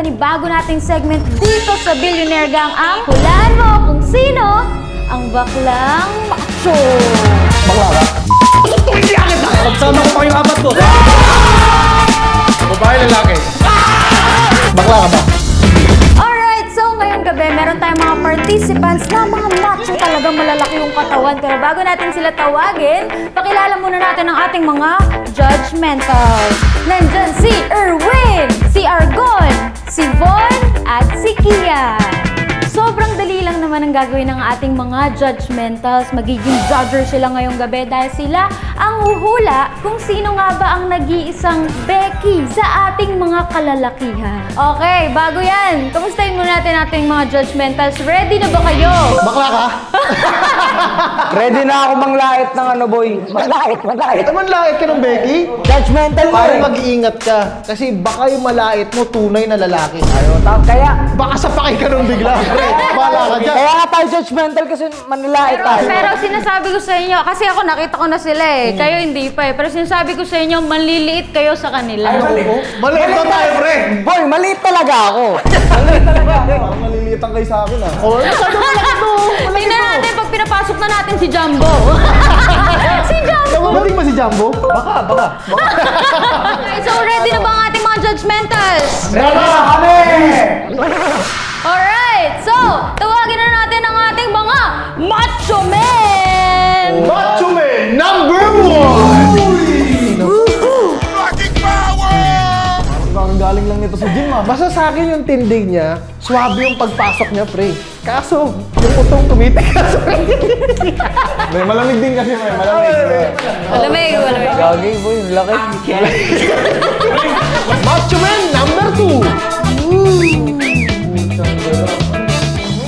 panibago nating segment dito sa Billionaire Gang ang Hulaan mo kung sino ang baklang macho. Bakla ka? Hindi agad na! Pagsama ko pa yung apat ko. Babae, lalaki. Bakla ka ba? Alright, so ngayong gabi, meron tayong mga participants na mga macho talagang malalaki yung katawan. Pero bago natin sila tawagin, pakilala muna natin ang ating mga judgmentals. Nandyan si Erwin, si Argon, si Von, at si Kian. Sobrang dali lang naman ang gagawin ng ating mga judgmentals. Magiging judger sila ngayong gabi dahil sila ang huhula kung sino nga ba ang nag-iisang Becky sa ating mga kalalakihan. Okay, bago yan, kamustahin muna natin ating mga judgmentals. Ready na ba kayo? Bakla ka? Ready na ako manglait ng ano, boy. Manglait, manglait. Naman langit ka ng Becky? Judgmental mo Pare, eh. mag-iingat ka. Kasi baka yung malait mo, tunay na lalaki. Ta- kaya, Baka sapakay ka nung bigla. Pre, Bala ka. Kaya nga tayo judgmental kasi manlait Pero, tayo. pero sinasabi ko sa inyo, kasi ako nakita ko na sila eh, kayo hindi pa eh. Pero sinasabi ko sa inyo, manliliit kayo sa kanila. Oo. Maliit na tayo, pre. Boy, maliit talaga ako. Parang malilitan kayo sa akin, ah. Oh, masyado malaki to. Tingnan natin pag pinapasok na natin si Jumbo. si Jumbo! Dumating ba si Jumbo? Baka, baka. Okay, so ready na ba ang ating mga judgmentals? Ready na kami! Alright, so tawagin na natin ang ating mga macho men! Macho Man number one! Parang galing lang nito sa gym ah. Basta sa akin yung tindig niya, swabe yung pagpasok niya, pre. Kaso, yung utong tumitikas. may malamig din kasi, may malamig. Malamig, malamig. Gagi, boy, ang laki. Macho Man number two!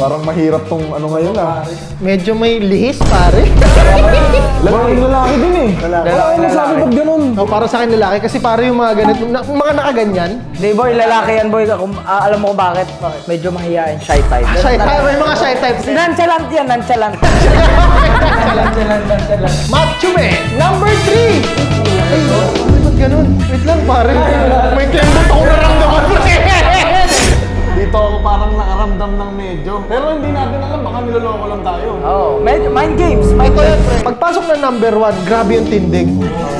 Parang mahirap tong ano ngayon ah. Medyo may lihis, pare. Lalaki lalaki din eh. Lalaki, Lalaki, lalaki. ba't ganun? Oh, para sa akin lalaki kasi pare yung mga ganito, na, mga nakaganyan. Di, boy, lalaki yan, boy. Kung, ah, alam mo kung bakit? Medyo mahihain, shy type. Shy type, may mga shy types. Nonchalant yan, nonchalant. nonchalant, nonchalant, nonchalant. Macho Man number three! Ay, ba't ganun? Wait lang pare. May kembot ako naramdaman mo Dito ako parang nakaramdam ng medyo. Pero hindi natin alam, baka niloloko lang tayo. Oh, medyo, mind games. Mind games. pre. Pagpasok ng number one, grabe yung tindig.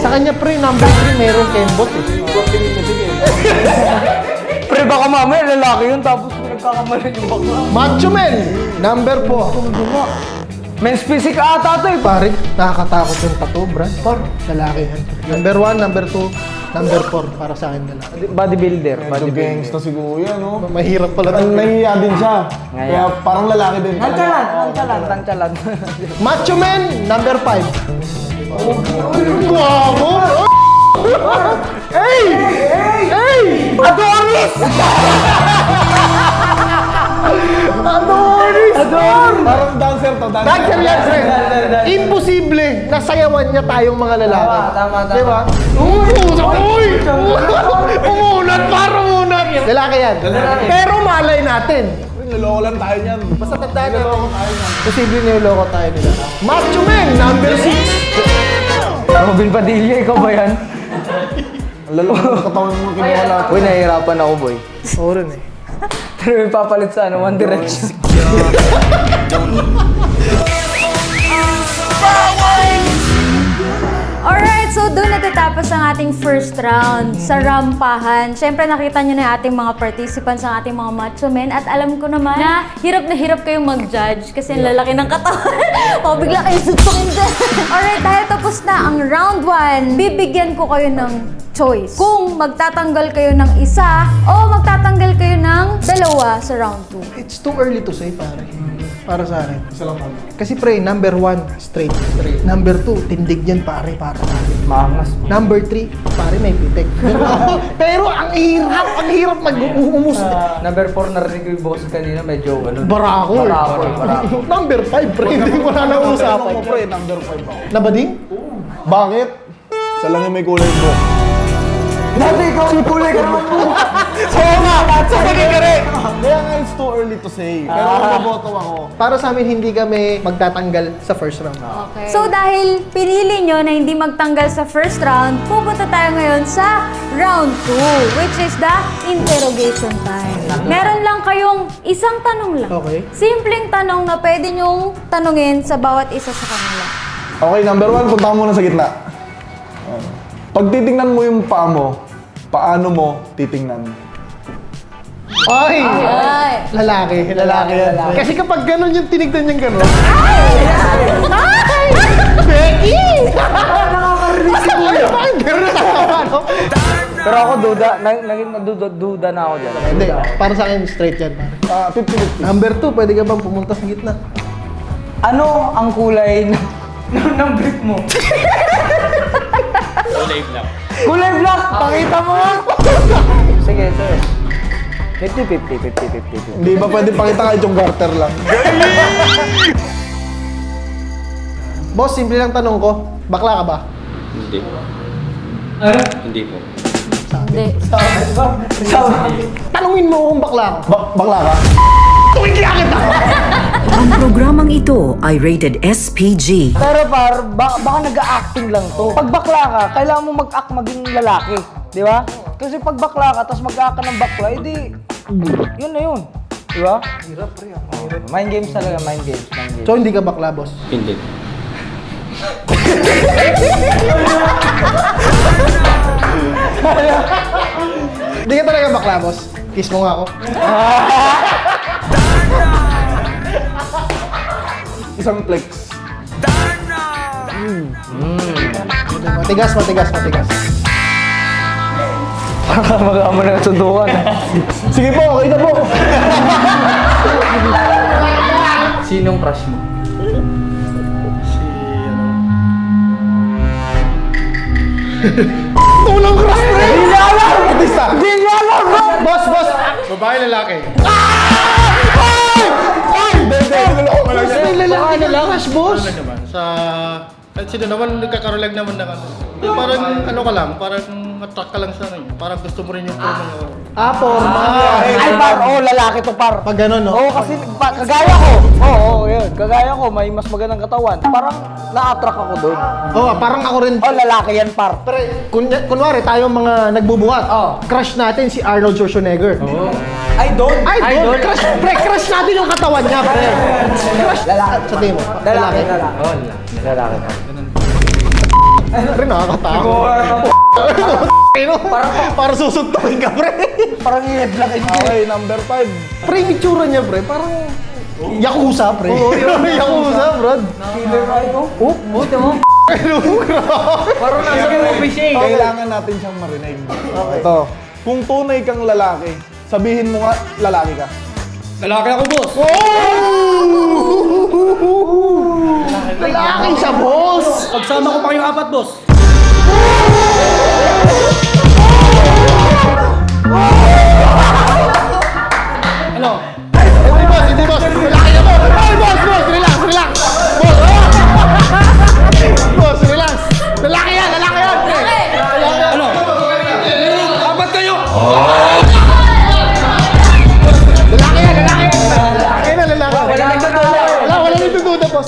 Sa kanya, pre, number three, meron kembot eh. Pre, baka mamaya lalaki yun, tapos nagkakamalan yung bakla. Macho Man number four. Men's physique ata to eh. Pare, nakakatakot yung tattoo, Brad. Par, lalaki yan. Number one, number two, number four, para sa akin lalaki. Bodybuilder, Medyo bodybuilder. gangsta siguro yan, no? Mahirap pala to. nahihiya din siya. Ngayon. Kaya parang lalaki din. Nonchalant, nonchalant, nonchalant. Macho Man number five. Guwapo! Hey! Hey! Adonis! Adonis! Ador! Parang dancer to, dancer. Dancer yan, sir. Imposible na sayawan niya tayong mga lalaki. Tama, tama, tama. Di ba? Uy! Umunat, para umunat! Lalaki yan. Pero malay natin. Niloloko lang tayo niyan. Basta tandaan natin. Posible niloloko tayo nila. Macho Man, number 6. Robin Padilla, ikaw ba yan? Ang lalaki ng katawan mo kinuha natin. Uy, nahihirapan ako, boy. Oo rin eh. Pero may papalit sa ano, One Direction. Alright, so doon natatapos ang ating first round sa rampahan. Siyempre nakita nyo na yung ating mga participants, ang ating mga macho men. At alam ko naman na hirap na hirap kayong mag-judge kasi ang lalaki ng katawan. o bigla kayo sutukin dyan. Alright, dahil tapos na ang round 1, bibigyan ko kayo ng choice. Kung magtatanggal kayo ng isa o magtatanggal kayo ng dalawa sa round 2. It's too early to say, pare. Para sa akin. Isa lang kami. Kasi pre, number one, straight. straight. Number two, tindig yan pare, para sa akin. Maangas. Number three, pare may pitik. Pero ang hirap, ang hirap mag-uumus. Number 4, narinig ko yung boss kanina, medyo ano. Barako. Barako barako. number five, pre, hindi mo na Tanong nausapan. mo, pre, number 5 ako. Nabading? Bakit? Isa lang yung may kulay book. Dati ikaw kulay ka naman mo. Oo nga, sa ka rin. Kaya nga it's too early to say. Pero Ah. maboto ako, Para sa amin, hindi kami magtatanggal sa first round. Okay. So dahil pinili nyo na hindi magtanggal sa first round, pupunta tayo ngayon sa round 2, which is the interrogation time. Meron lang kayong isang tanong lang. Okay. Simpleng tanong na pwede nyong tanungin sa bawat isa sa kanila. Okay, number one, punta ka muna sa gitna. Pag titingnan mo yung paa mo, paano mo titingnan? Ay! Ay! Lalaki, lalaki yan. Kasi kapag ganun yung tinignan niyang ganun. Becky! Nakakarinig si Kuya. Ganun na ano? Pero ako duda, nag, naging naduda duda na ako dyan. Hindi, para sa akin straight yan. pare. Ah, 50-50. Number two, pwede ka bang pumunta sa gitna? Ano ang kulay ng, ng, ng brick mo? Kulay black. Kulay black! Pakita mo nga! Sige, sir. 50-50, 50-50, 50. Hindi ba pwede pakita kahit yung garter lang? Boss, simple lang tanong ko. Bakla ka ba? Hindi. Hindi po. Hindi. Tanungin mo kung bakla ka. Ba- bakla ka? Ang programang ito ay rated SPG. Pero par, ba- baka nag-acting lang to. Pag bakla ka, kailangan mo mag-act maging lalaki. Di ba? Kasi pag bakla ka, tapos mag-act ka ng bakla, edi, yun na yun. Di ba? Hirap, pre. Mind games talaga, mind games, mind games. So, hindi ka bakla, boss? Hindi. Hindi ka talaga bakla, boss? Kiss mo nga ako. Isang flex. Matigas, matigas, matigas. Mag-amo na sundukan. Sige po, okay na po. Sinong crush mo? Tulong cross, pre! Hindi niya alam! Artista! Hindi niya alam, bro! Boss, boss! Babae, lalaki. Hindi, crush, boss! naman sa kahit sino naman nagkakarolag naman na ano. Parang ano ka lang, parang attract ka lang sa ano, yun. parang gusto mo rin yung forma niya. Ah, forma. Ay, par, oh, lalaki to, par. Pag ganun, no? Oo, kasi pa, kagaya ko. Oo, oo, yun. Kagaya ko, may mas magandang katawan. Parang na-attract ako doon. Oo, parang ako rin. Oh, lalaki yan, par. Pre, kun kunwari tayong mga nagbubuhat. Oh. Crush natin si Arnold Schwarzenegger. I don't. Ay, Idol. Crush, pre, crush natin yung katawan niya, pre. Crush. Lalaki. Sa tingin mo? Lalaki, lalaki. Oh, lalaki. Pre, nakakatakot. Pero, parang, parang susuntukin ka, pre. Parang i-headlock in Okay, number 5. Pre, yung itsura niya, pre, parang... Yakuza, pre. Oo, Yakuza, bro. Killer ay ko. Oh, buti mo. Parang nasa movie siya eh. Kailangan natin siyang marinig. Ito. Kung tunay kang lalaki, sabihin mo nga lalaki ka. Lalaki ako, boss! Lalaki siya, boss. Pagsama ko pa kayong apat, boss. Ano? Hindi, boss, hindi, boss. Lalaki niya, boss. Ay, boss, boss, relax, relax. Boss, boss, relax. Lalaki yan, lalaki yan. Ano? Apat kayo! Lalaki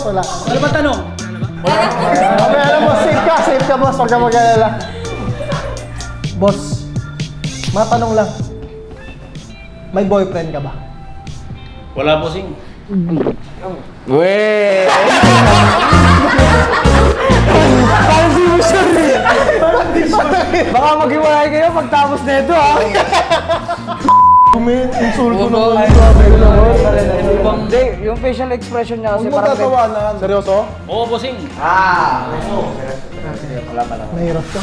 boss. Wala. Ano ba tanong? Okay, alam mo, safe ka, safe ka, boss. Huwag ka mag-alala. Boss, matanong lang. May boyfriend ka ba? Wala, bossing. Weh. Parang si sure eh. Baka maghiwalay kayo pagtapos na ito ha. Kumin, insulto Ay, grabe ko naman. Hindi, yung facial expression niya kasi Huwag mo parang... tatawanan. Seryoso? Oo, bossing. Mahirap ka.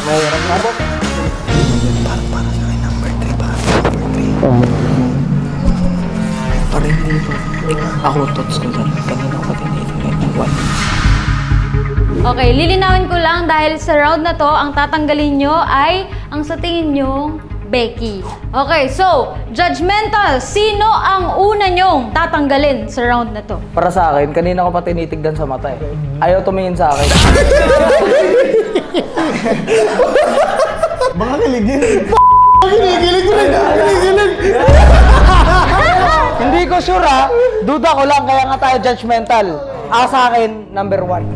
Okay, lilinawin ko lang dahil sa round na to, ang tatanggalin nyo ay ang sa tingin nyo, Becky. Okay, so, judgmental. Sino ang una nyong tatanggalin sa round na to? Para sa akin, kanina ko pa tinitigdan sa mata eh. Ayaw tumingin sa akin. Baka kiligin. Kinikilig ko rin. Kinikilig. ko sure ha. Duda ko lang, kaya nga tayo judgmental. Ah, sa akin, number one.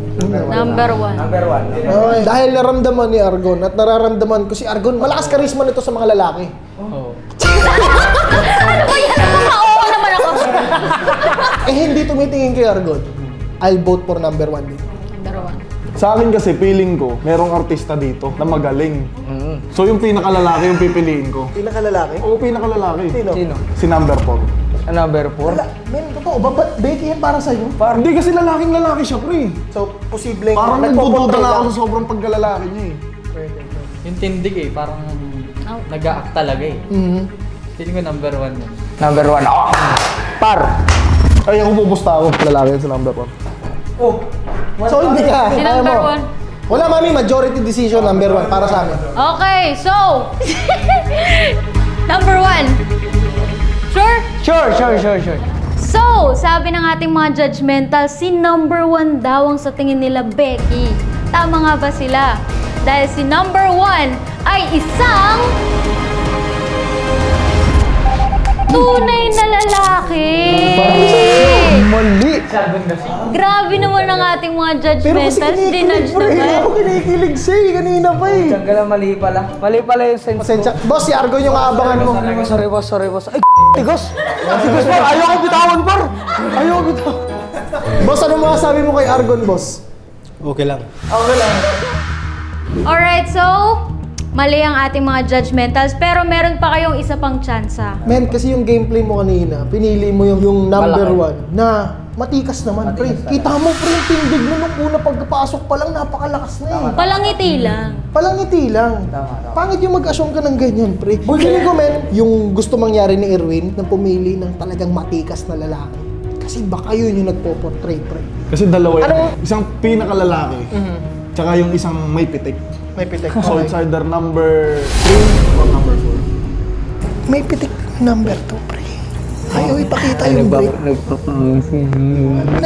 Number one. Number one. Okay. Dahil naramdaman ni Argon at nararamdaman ko si Argon, malakas karisma nito sa mga lalaki. Ano ba yan? Nakakaowa naman ako. Eh hindi tumitingin kay Argon. I'll vote for number one din. Number one. Sa akin kasi, feeling ko, merong artista dito na magaling. So yung pinakalalaki yung pipiliin ko. Pinakalalaki? Oo, pinakalalaki. Sino? Sino? Si number 4. Number four? Wala. Men, totoo ba? Ba't Becky yan para sa'yo? Hindi kasi lalaking lalaki siya, pre. So, posibleng Parang nagdududa na ako sa sobrang pagkalalaki niya eh. Yung tindig eh, parang nag-a-act talaga eh. Mhm. Feeling ko number one yun. Number one. Oh. Par. Ay, ako pupusta ako. Lalaki sa number 1. Oh. So, hindi ka. Si number mo. one. Wala, mami. Majority decision number one para sa amin. Okay, so... number one. Sure? Sure, sure, sure. So, sabi ng ating mga judgmental, si number one daw ang sa tingin nila Becky. Tama nga ba sila? Dahil si number one ay isang... Tunay na lalaki! Mali. Grabe naman ang ating mga Pero kasi judgmentals. kinikilig, pre. Ako naman. kinikilig siya eh. Kanina pa eh. Diyan ka lang mali pala. Mali pala yung sense Pasensya. Boss, si Argon yung aabangan mo. Sorry, boss, sorry, boss, sorry, boss. Ay, tigos! Tigos, par! Ayaw ko bitawan, par! Ayaw ko bitawan. Boss, ano masasabi mo kay Argon, boss? Okay lang. Alright, so... Mali ang ating mga judgmentals, pero meron pa kayong isa pang tsansa. Men, kasi yung gameplay mo kanina, pinili mo yung, yung number one na matikas naman, pre. Kita mo, pre, yung tindig mo nung una pagkapasok pa lang, napakalakas na eh. Palangiti lang. Palangiti lang. Pangit yung mag-assume ka ng ganyan, pre. Feeling ko, men, yung gusto mangyari ni Erwin na pumili ng talagang matikas na lalaki. Kasi baka yun yung nagpo-portray, pre. Kasi dalawa yun. Ano? Isang pinakalalaki. Tsaka yung isang may pitik. May pitik. So it's either number 3 or number 4. May pitik number 2, pre. Ayaw ipakita yung break. Ano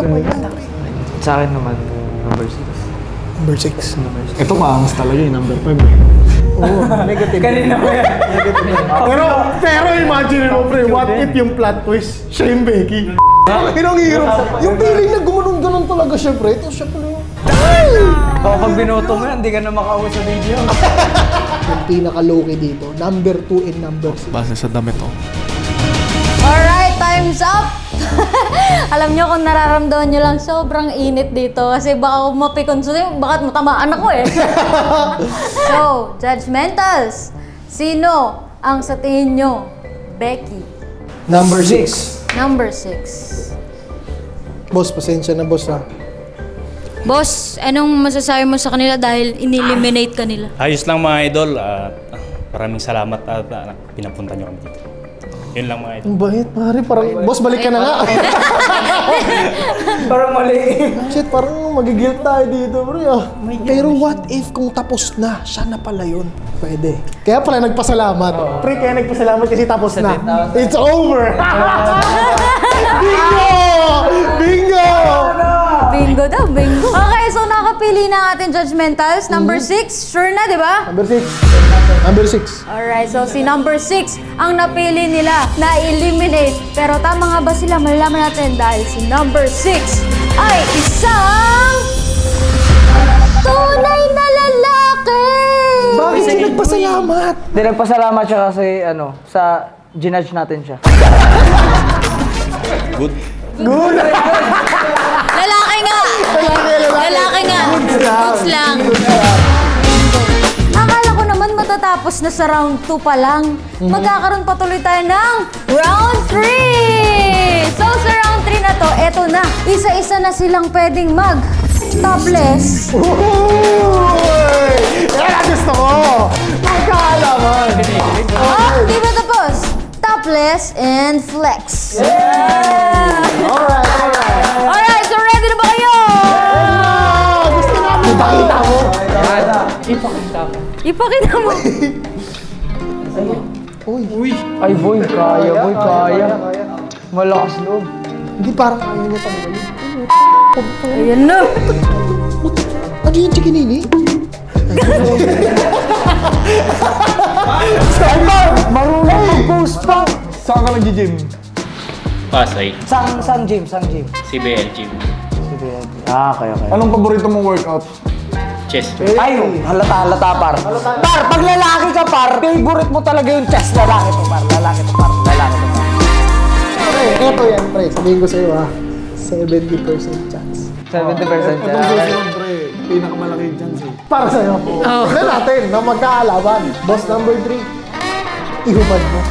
ba yan, pre? Sa akin naman, number six. Number 6. Ito maangas talaga yung number 5. Oo, negative. Kanina ba yan? Pero, pero imagine mo, pre, what if yung plot twist, siya yung Becky? Inong hirap. Yung feeling na gumanon-ganon talaga siya, pre. Ito siya pala yung... Kapag binoto mo yan, hindi ka na makauwi sa video. Yung pinaka-low-key dito, number 2 and number 6. Base sa damit oh. Alright, time's up! Alam nyo kung nararamdaman nyo lang, sobrang init dito. Kasi baka mapikon sa'yo, baka matamaan ako eh. so, judgmentals. Sino ang sa tingin nyo? Becky. Number 6. Number 6. Boss, pasensya na, boss, ha. Boss, anong masasabi mo sa kanila dahil ineliminate ka nila? Ayos lang mga idol. at maraming salamat at ah, pinapunta nyo kami dito. Yun lang mga idol. Ang bait, pare. Parang, boss, balik ka na nga. Parang mali. Shit, parang magigilt tayo dito, bro. ah. Pero what if kung tapos na, siya na pala yun? Pwede. Kaya pala nagpasalamat. Pre, kaya nagpasalamat kasi tapos na. It's over! Bingo! Bingo! Bingo daw, bingo. Okay, so nakapili na ating judgmentals. Number 6, sure na, di ba? Number 6. Number 6. Alright, so si number 6 ang napili nila na eliminate. Pero tama nga ba sila? Malalaman natin dahil si number 6 ay isang tunay na lalaki! Bakit siya nagpasalamat? Hindi, nagpasalamat siya kasi, ano, sa ginudge natin siya. Good. Nga! Lalaki nga! Goods lang. Akala ko naman matatapos na sa round 2 pa lang. Magkakaroon pa tuloy tayo ng round 3! So sa round 3 na to, eto na. Isa-isa na silang pwedeng mag topless. Uy! Yan ang gusto ko! Magkaalaman! Oh, di ba tapos? Topless and flex. Alright, Ipakita mo. Ipakita mo. Ay, boy, kaya, boy, kaya. Malakas loob. Hindi parang ayaw niya tanggalin. Ayan na. Ano yung chikinini? Marunong mag-post pa! Saan ka nag-gym? Pasay. Sang, sang gym, sang gym. CBL Gym. Ah, okay, okay. Anong paborito mong workout? Chest. Ay, halata, halata, par. Par, pag lalaki ka, par, favorite mo talaga yung chest. Lalaki to, par. Lalaki to, par. Lalaki to, par. Pre, eto yan, pre. Sabihin ko sa'yo ha. 70% chance. 70% Itong siya. susunod, pre. Pinakamalaki chance eh. Para sa'yo. Tignan natin na magkaalaban. Boss number 3. Ihumad mo.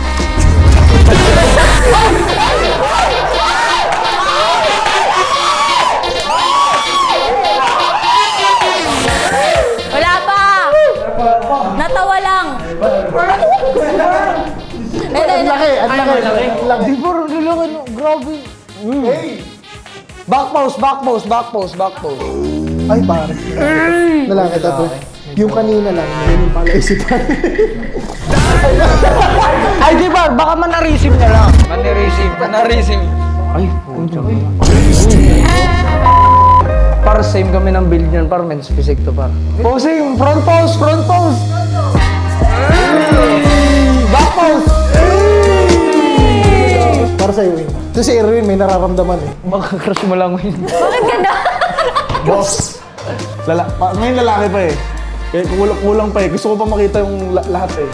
Eh, Ang laki, ang laki. Ang laki. Di ba, no? Grabe. Back pose, back pose, back pose, back pose. Ay, pare. Lalaki ito. Yung kanina lang, yun yung pala isipan. Ay, di ba? Baka manarisip na lang. Manarisip, manarisip. Ay, puto. Para same kami ng build niyan, para men's physique to par. Posing, front pose, front pose. Back pose. Para sa'yo, Win. Ito si Erwin, may nararamdaman eh. Makakrush mo lang, Win. bakit ganda? Boss! Lala pa, ngayon lalaki pa eh. Kaya kulang, kulang pa eh. Gusto ko pa makita yung la- lahat eh.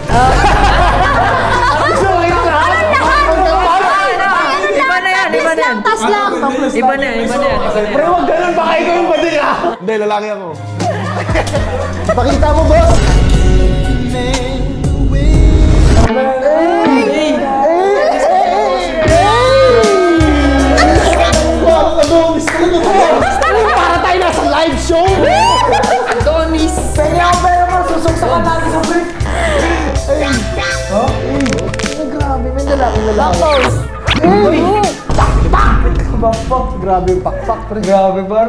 Iba na yan, iba na yan. Tas lang. Iba na yan, iba na yan. Pre, wag ganun. Baka ikaw yung bading ah! Hindi, lalaki ako. Pakita mo, boss! Para live show! Pwede ako pera mo, susok sa kanali sa break. Ay, grabe, may lalaking lalaki. Pose. Bakpak, grabe yung pakpak, pre. Grabe, par.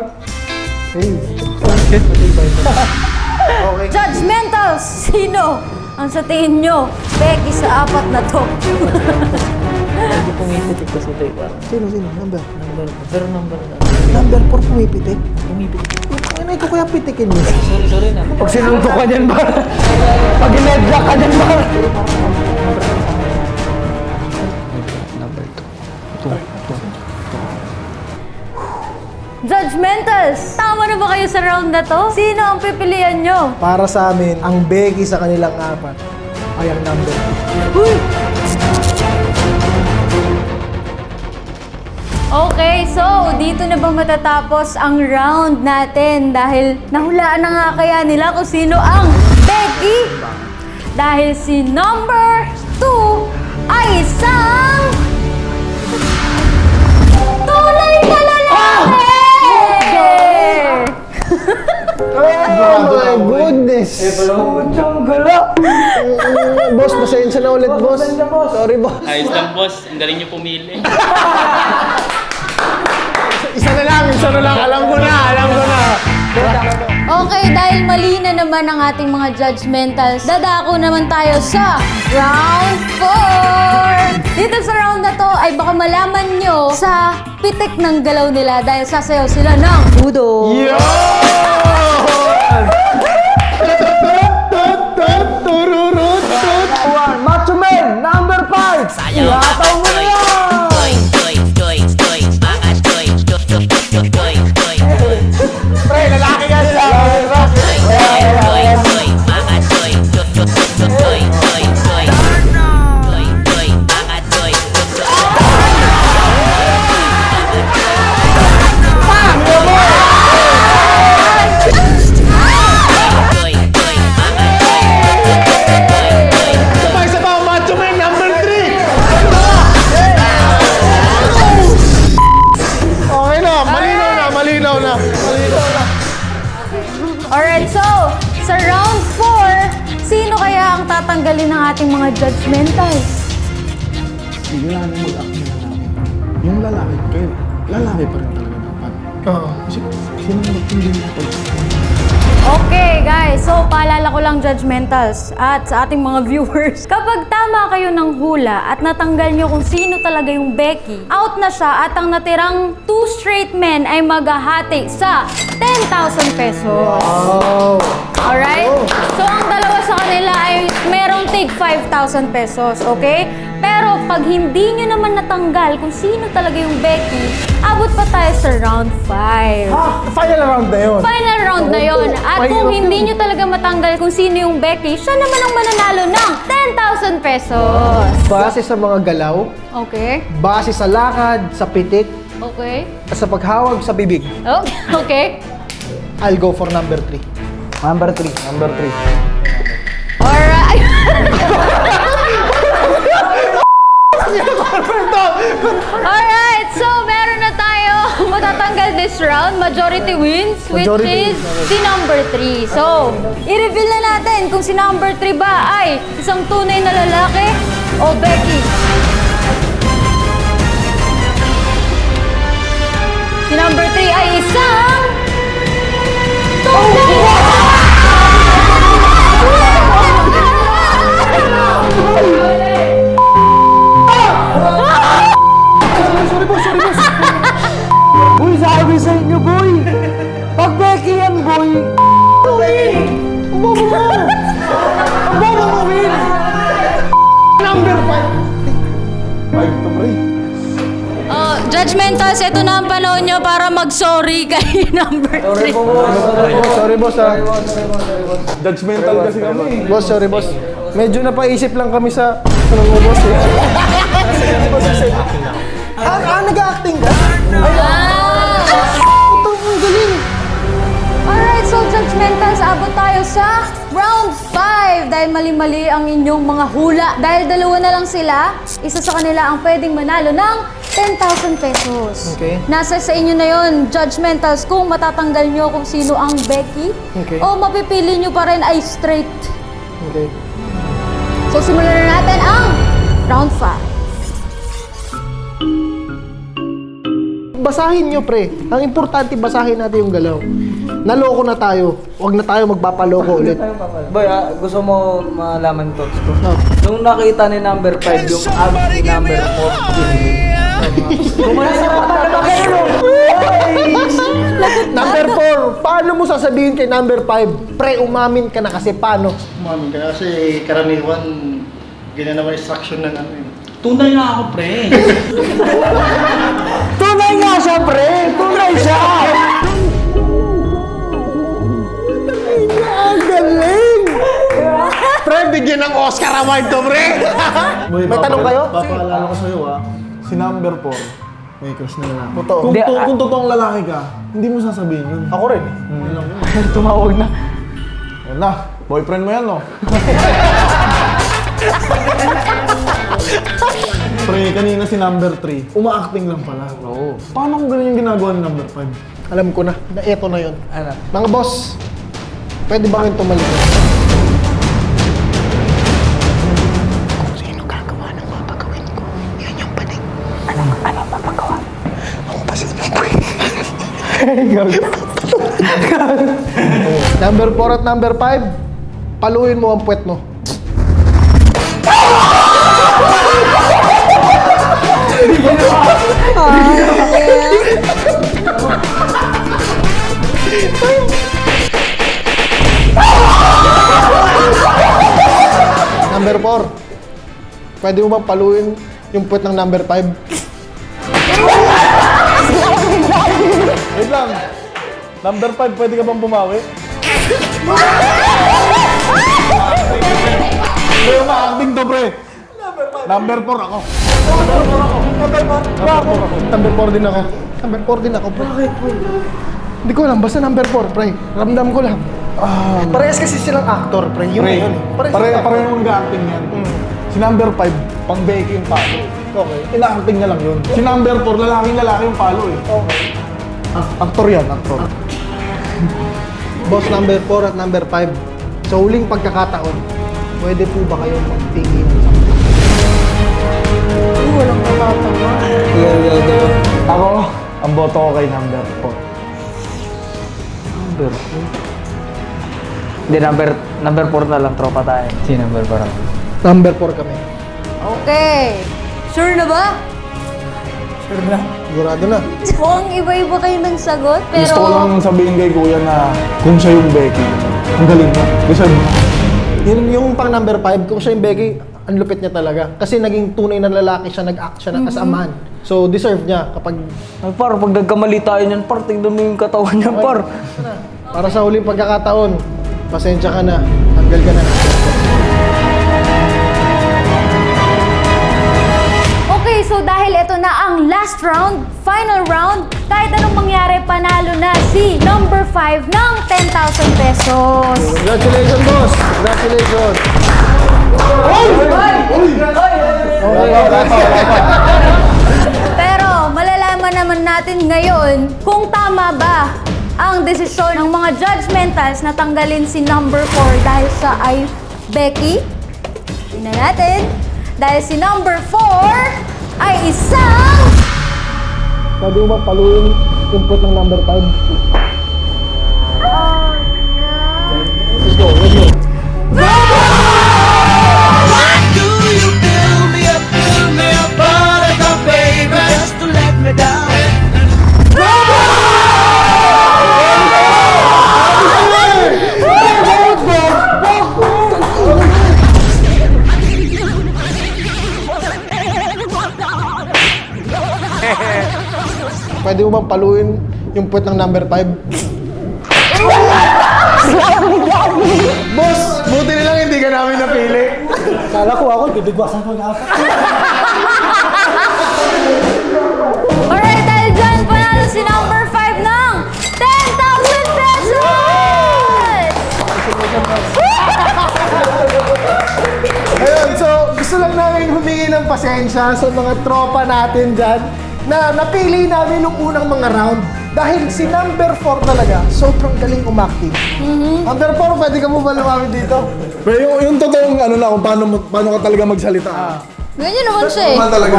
Judgmental! Sino ang sa tingin nyo? Becky sa apat na to. Pumipitik kasi ito eh. Parang Sino, sino? Number? number, pero number na. Number 4 pumipitik? Pumipitik. Ano ko kaya pitikin mo? Sorry, sorry na. Pag sinuntok ka dyan, par. Pag inedlock ka dyan, par. Judgmentals! Tama na ba kayo sa round na to? Sino ang pipilian nyo? Para sa amin, ang Becky sa kanilang apat ay ang number 2. So dito na ba matatapos ang round natin? Dahil nahulaan na nga kaya nila kung sino ang Becky. Dahil si number 2 ay isang... Tunay na lalaki! Oh my goodness! Putsang gala. boss, pasensya na ulit, boss. Sorry, boss. Ayos lang boss, ang galing niyo pumili. Isa na lang, isa na lang. Alam ko na, alam ko na. Okay, dahil mali na naman ang ating mga judgmentals, dadako naman tayo sa round 4! Dito sa round na to ay baka malaman nyo sa pitik ng galaw nila dahil sasayaw sila ng Udo. One, Na mag-act na lalaki. Yung lalaki, kayo, lalaki pa rin talaga dapat. Oo. Kasi, sino magpili mo pag Okay, guys. So, paalala ko lang judgmentals at sa ating mga viewers. Kapag tama kayo ng hula at natanggal nyo kung sino talaga yung Becky, out na siya at ang natirang two straight men ay maghahati sa 10,000 pesos. Alright? So, ang dalawa sa kanila ay merong tig 5,000 pesos, okay? Pero pag hindi nyo naman natanggal kung sino talaga yung Becky, abot pa tayo sa round 5. Ah, final round na yun. Final round na yon. At kung hindi nyo talaga matanggal kung sino yung Becky, siya naman ang mananalo ng 10,000 pesos. Base sa mga galaw, Okay? base sa lakad, sa pitik, Okay? at sa paghawag sa bibig, Oh, okay? I'll go for number 3. Number 3. Number 3. Alright. Alright, so meron na tayo matatanggal this round. Majority wins, which Majority is si number 3. So, i-reveal na natin kung si number 3 ba ay isang tunay na lalaki o Becky. Si number 3 ay isang... Tunay! Boy, sabi sa inyo, boy! Pag Becky yan, boy! Win! Ang bobo mo! Ang bobo mo, Win! Number 5. 5 to pre. Oh, judgmentals, ito na ang panahon nyo para mag-sorry kay number 3. Sorry boss, ah. Judgmental kasi kami. Boss, sorry boss. Medyo napaisip lang kami sa ano mo boss eh. ah, judgmentals, abot tayo sa round 5 dahil mali-mali ang inyong mga hula. Dahil dalawa na lang sila, isa sa kanila ang pwedeng manalo ng 10,000 pesos. Okay. Nasa sa inyo na yon judgmentals, kung matatanggal nyo kung sino ang Becky Okay. o mapipili nyo pa rin ay straight. Okay. So simulan na natin ang round 5. Basahin nyo, pre. Ang importante, basahin natin yung galaw. Naloko na tayo. Huwag na tayo magpapaloko ulit. Boy, ah, gusto mo malaman to? No. Nung nakita ni number 5 yung abs ni number 4, Bumalik sa Number 4, paano mo sasabihin kay number 5? Pre, umamin ka na kasi paano? Umamin ka na kasi karaniwan, ganyan naman instruction ng ano yun. Tunay na ako, pre. Tunay nga siya, pre! Tunay siya! Pre, bigyan ng Oscar Award to, pre! May tanong kayo? Papaalala ko sa'yo ah. Si number 4. May crush na lalaki. Totoo. Kung, Hindi, to- ah. kung totoong lalaki ka, hindi mo sasabihin yun. Ako rin. Tumawag na. Yan na, boyfriend mo yan no? Pre, kanina si number 3, uma-acting lang pala. Oo. Paano kung ganun yung ginagawa ni number 5? Alam ko na, na eto na yun. Ano? Mga boss, pwede ba kayong tumalikod? Number 4 at number 5, paluin mo ang puwet mo. Number 4, pwede mo bang paluin yung puwet ng number 5? Wait lang. Number 5, pwede ka bang bumawi? Hindi, uma-acting to, pre. Number 4 ako. Number 4 din ako. Number 4 din ako, pre. Bakit, Hindi ko alam, basta number 4, pre. Ramdam ko lang. Parehas kasi silang actor, pre. Yun Pre, yun. pare, pareho nag-acting yan. Si number 5, pang Becky yung palo. Okay. Ina-acting niya lang yun. Si number 4, lalaking lalaki yung palo eh. Okay. Ah, Aktor yan, aktor. Boss number 4 at number 5. Sa huling pagkakataon, pwede po ba kayong magtingin sa Walang natatawa. Ako, ang boto ko kay number 4. Number Hindi, number, number 4 na lang, tropa tayo. Si number parang. Number 4 kami. Okay. Sure na ba? Sigurado na. Mukhang iba-iba kayo ng sagot, pero... Gusto ko lang sabihin kay kuya na kung siya yung Becky, ang galing mo. Deserve mo. Yun yung pang number 5, kung siya yung Becky, ang lupit niya talaga. Kasi naging tunay na lalaki siya, nag-act siya na as a man. So, deserve niya kapag Ay, par, pag nagkamali tayo niyan, par, tignan mo yung katawan niyan, par. para sa huling pagkakataon, pasensya ka na, tanggal ka na. So dahil ito na ang last round, final round, kahit anong mangyari, panalo na si number 5 ng 10,000 pesos. Congratulations, boss! Congratulations! Pero malalaman naman natin ngayon kung tama ba ang desisyon ng mga judgmentals na tanggalin si number 4 dahil siya ay Becky. Tingnan natin. Dahil si number 4 ay isang... Pwede mo paluin yung put ng number 5? Let's go, let's go. Pwede mo bang paluin yung put ng number 5? Boss, buti na lang hindi ka namin napili. Kala ko ako, bibigwasan ko na ako. Alright, dahil dyan, panalo si number 5 ng 10,000 pesos! Ayun, so gusto lang namin humingi ng pasensya sa mga tropa natin dyan na napili namin nung unang mga round. Dahil si number 4 talaga, sobrang galing umakting. Number 4, pwede ka mo ba lumapit dito? Pero yung, yung totoong ano na kung paano, mo- paano ka talaga magsalita. Ganyan naman siya eh. Talaga.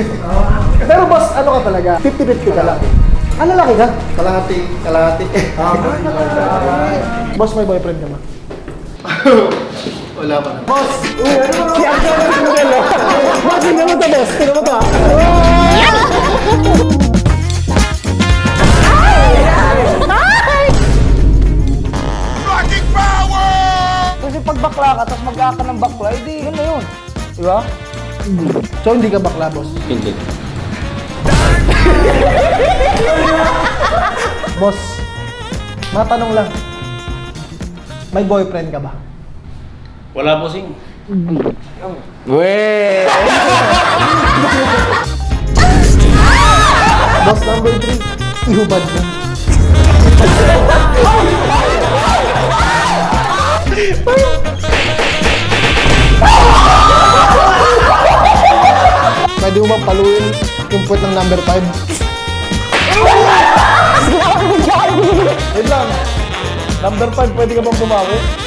Pero boss, ano ka talaga? 50-50 ka lang. Ah, lalaki ka? Kalahati, kalahati. boss, may boyfriend ka ba? Wala pa na. Boss! Uy, ano mo? Si Angel na single, oh. Boss, tingnan mo to, boss. Tingnan mo to, ah. Kasi pag bakla ka, tapos mag ka ng bakla, edi yun na yun. Di ba? So, hindi ka bakla, boss? Hindi. Boss, matanong lang. May boyfriend ka ba? Wala po sing. Weh! Boss number 3, ihubad na. Pwede mo bang paluin yung put ng number 5? Wait lang. Number 5, pwede ka bang bumawi?